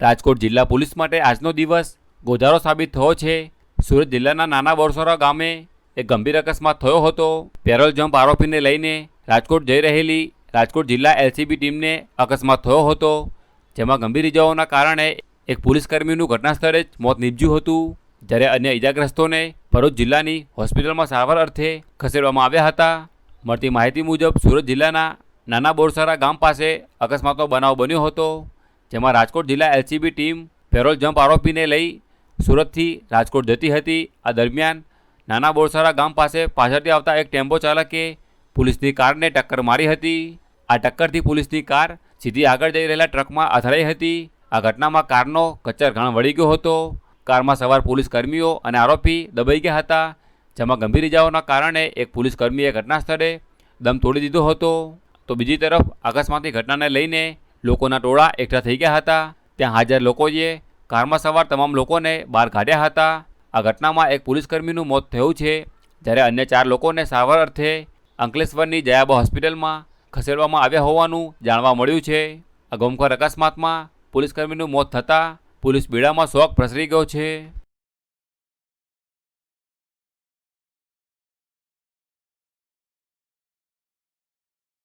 રાજકોટ જિલ્લા પોલીસ માટે આજનો દિવસ ગોધારો સાબિત થયો છે. સુરત જિલ્લાના નાના બોરસોરા ગામે એક ગંભીર અકસ્માત થયો હતો. પેરોલ જમ્પ આરોપીને લઈને રાજકોટ જઈ રહેલી રાજકોટ જિલ્લા એલસીબી ટીમને અકસ્માત થયો હતો. જેમાં ગંભીર ઇજાઓના કારણે એક પોલીસકર્મીનું ઘટના સ્થળે જ મોત નીપજ્યું હતું. જ્યારે અન્ય ઇજાગ્રસ્તોને ભરૂચ જિલ્લાની હોસ્પિટલમાં સારવાર અર્થે ખસેડવામાં આવ્યા હતા. મળતી માહિતી મુજબ સુરત જિલ્લાના નાના બોરસરા ગામ પાસે અકસ્માતનો બનાવ બન્યો હતો. જેમાં રાજકોટ જિલ્લા એલસીબી ટીમ પેરોલ જમ્પ આરોપીને લઈ સુરતથી રાજકોટ જતી હતી. આ દરમિયાન નાના બોરસરા ગામ પાસે પાછળથી આવતા એક ટેમ્પો ચાલકે પોલીસની કારને ટક્કર મારી હતી. આ ટક્કરથી પોલીસની કાર સીધી આગળ જઈ રહેલા ટ્રકમાં અથડાઈ હતી. આ ઘટનામાં કારનો કચ્ચર ઘણ વળી ગયો હતો. કારમાં સવાર પોલીસ કર્મીઓ અને આરોપી દબાઈ ગયા હતા, જેમાં ગંભીર ઇજાઓના કારણે એક પોલીસ કર્મીએ ઘટના સ્થળે દમ તોડી દીધો હતો. તો બીજી તરફ અકસ્માતની ઘટનાને લઈને લોકોના ટોળા એકઠા થઈ ગયા હતા. ત્યાં હાજર લોકોએ કારમાં સવાર તમામ લોકોને બહાર કાઢ્યા હતા. આ ઘટનામાં એક પોલીસકર્મીનું મોત થયું છે, જ્યારે અન્ય ચાર લોકોને સારવાર અર્થે અંકલેશ્વરની જયાબા હોસ્પિટલમાં ખસેડવામાં આવ્યા હોવાનું જાણવા મળ્યું છે. આ ગમખોર અકસ્માતમાં પોલીસકર્મીનું મોત થતાં પોલીસ બેડામાં શોક પ્રસરી ગયો છે.